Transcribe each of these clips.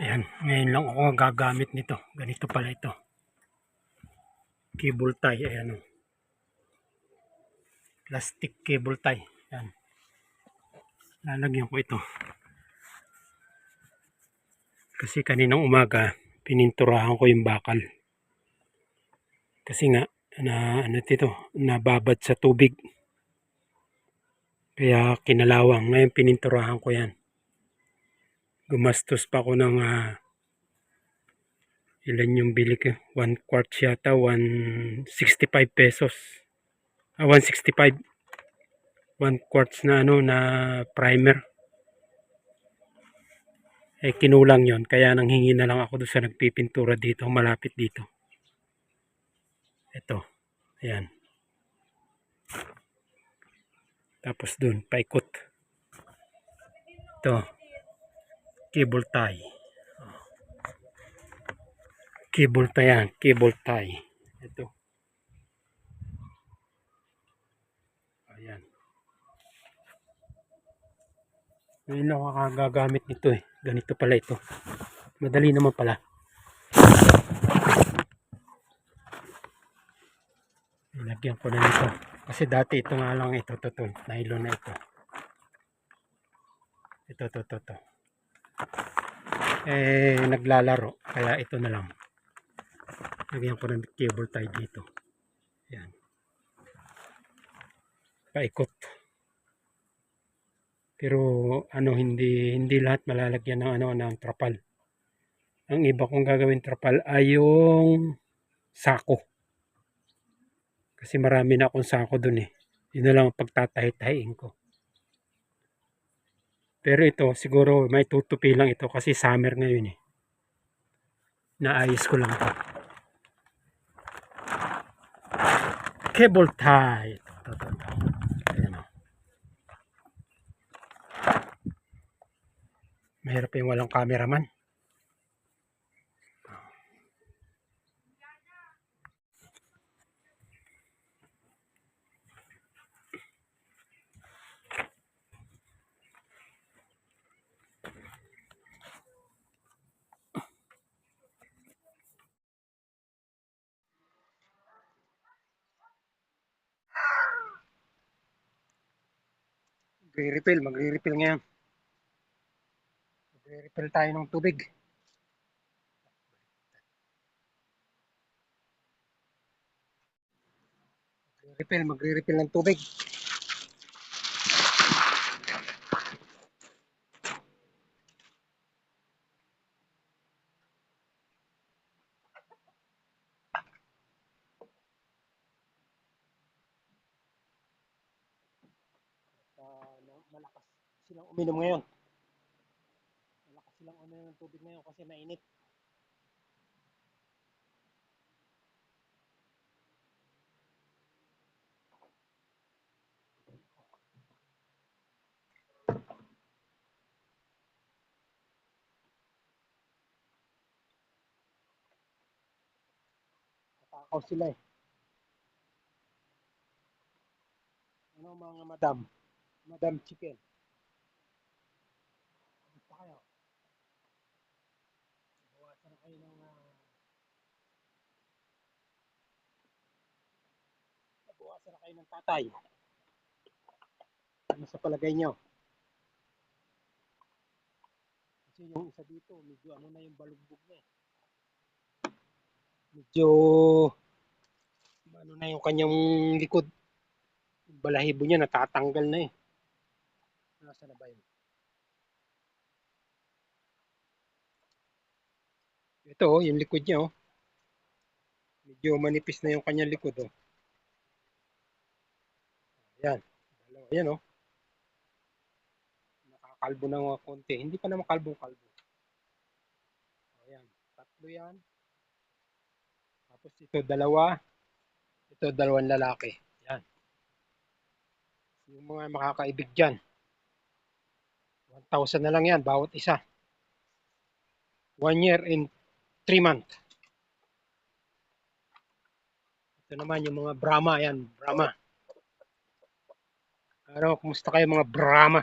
Ayan, ngayon lang ako gagamit nito. Ganito pala ito. Cable tie, ayan o. Plastic cable tie. Ayan. Lalagyan ko ito. Kasi kaninang umaga, pininturahan ko yung bakal. Kasi nga, na ano dito, nababad sa tubig. Kaya kinalawang. Ngayon pininturahan ko yan. Gumastos pa ako ng ah, ilan yung bili ko? 1 quarts yata, 165 pesos. Ah, 165. 1 quarts na ano na primer. Eh kinulang yon kaya nanghingi na lang ako doon sa nagpipintura dito, malapit dito. Ito. Ayan. Tapos doon, paikot. Ito. Cable tie. Cable tie yan. Cable tie. Ito. Ayan. Ngayon lang ako gagamit nito eh. Ganito pala ito. Madali naman pala. Nilagyan ko na nito. Kasi dati ito nga lang ito. Ito, ito. Nylon na ito. Ito, ito, ito, ito. Eh, naglalaro. Kaya ito na lang. Lagyan ko ng cable tie dito. Yan. Paikot. Pero ano hindi hindi lahat malalagyan ng ano ng trapal. Ang iba kong gagawin trapal ay yung sako. Kasi marami na akong sako dun eh. Yun na lang ang pagtatahi-tahiin ko. Pero ito, siguro may tutupi lang ito kasi summer ngayon eh. Naayos ko lang ito. Cable tie. Ito, ito, ito. Mahirap yung walang cameraman. Magre-refill, magre-refill ngayon. Magre-refill tayo ng tubig. Magre-refill, magre-refill ng tubig. Silang uminom ngayon. Malakas silang uminom ng tubig ngayon kasi mainit. Natakaw sila eh. Ano mga madam? Madam Chicken. Basta kayo. Bawasan na kayo ng uh, bawasan na kayo ng tatay. Ano sa palagay nyo? Kasi yung isa dito, medyo ano na yung balugbog eh. Medyo ano na yung kanyang likod. Balahibo niya natatanggal na eh. Nasa na ba yun? Ito oh, yung likod niya oh. Medyo manipis na yung kanyang likod oh. Ayan. Dalawa. Ayan oh. Nakakalbo na mga konti. Hindi pa naman kalbong-kalbo. Ayan. Tatlo yan. Tapos ito dalawa. Ito dalawang lalaki. Yan. Yung mga makakaibig dyan. 1,000 na lang yan, bawat isa. One year and three month. Ito naman yung mga Brahma, yan, Brahma. Ano, kumusta kayo mga Brahma?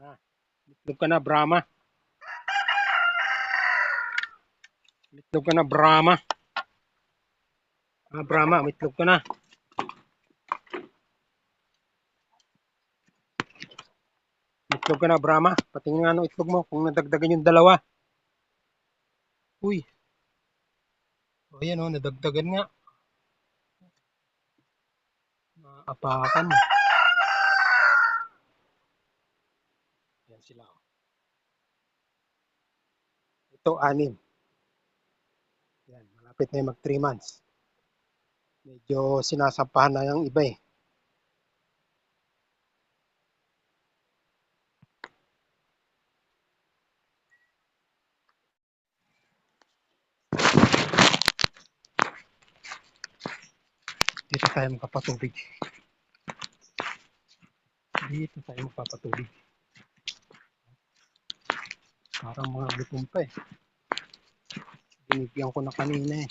Ha? Itlog ka na, Brahma. Mitlog ka na, Brahma. Ah, Brahma, mitlog ka na. Mitlog ka na, Brahma. Patingin nga ng itlog mo kung nadagdagan yung dalawa. Uy. O, yan o, oh, nadagdagan nga. Naapakan. Yan sila. o. Ito, anim. Yan, malapit na yung mag 3 months. Medyo sinasampahan na yung iba eh. Dito tayo magpapatubig. Dito tayo magpapatubig. Parang mga gutom pa eh. Binigyan ko na kanina eh.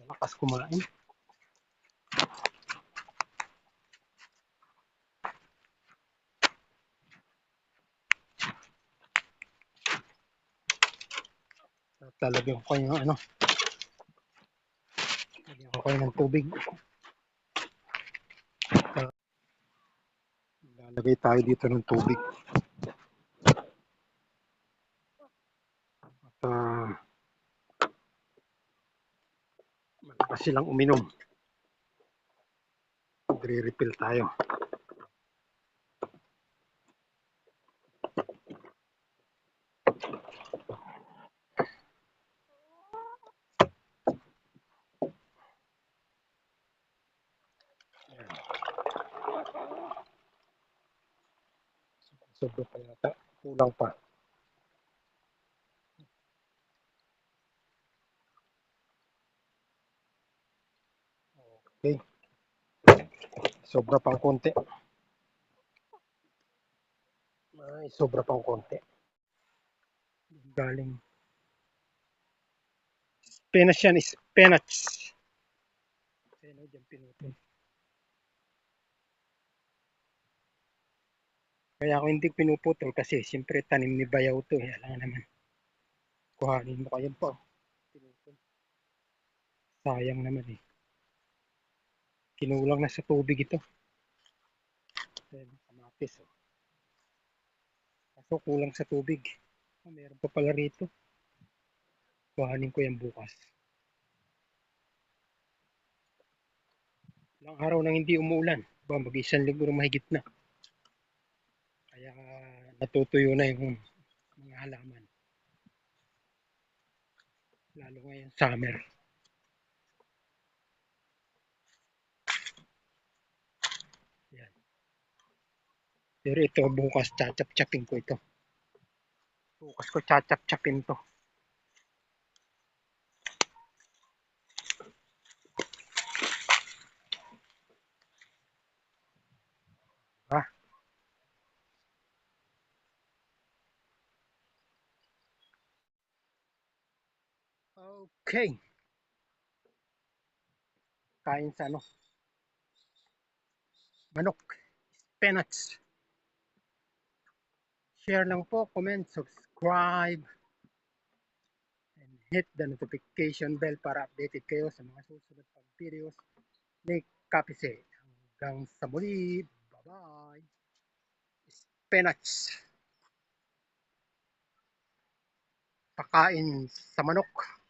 Malakas kumain. Lalagyan ko kayo ng ano. Kayo ng tubig. Lalagay tayo dito ng tubig. At malakas silang uminom. Magre-refill tayo. Sobra pa yata. Kulang pa. Okay. Sobra pang konti. Ay, sobra pang konti. Galing. Spinach yan, spinach. O, dyan pinutol. Kaya ako hindi pinuputol kasi siyempre tanim ni Bayaw to. Eh. Alam naman. Kuhanin mo kayo pa. Sayang naman eh. Kinulang na sa tubig ito. Ayan, kamatis. Oh. Kaso kulang sa tubig. Oh, meron pa pala rito. Kuhanin ko yan bukas. Ilang araw nang hindi umuulan. Ba, mag-isang linggo mahigit na. Natutuyo na yung mga halaman. Lalo ngayon summer. Yan. Pero ito bukas chachap-chapin ko ito. Bukas ko chachap-chapin to. Ah. Okay. Kain sa ano? Manok. Spinach. Share lang po, comment, subscribe. And hit the notification bell para updated kayo sa mga susunod pang videos ni Kapise. Hanggang sa muli. Bye-bye. Spinach. Pakain sa manok.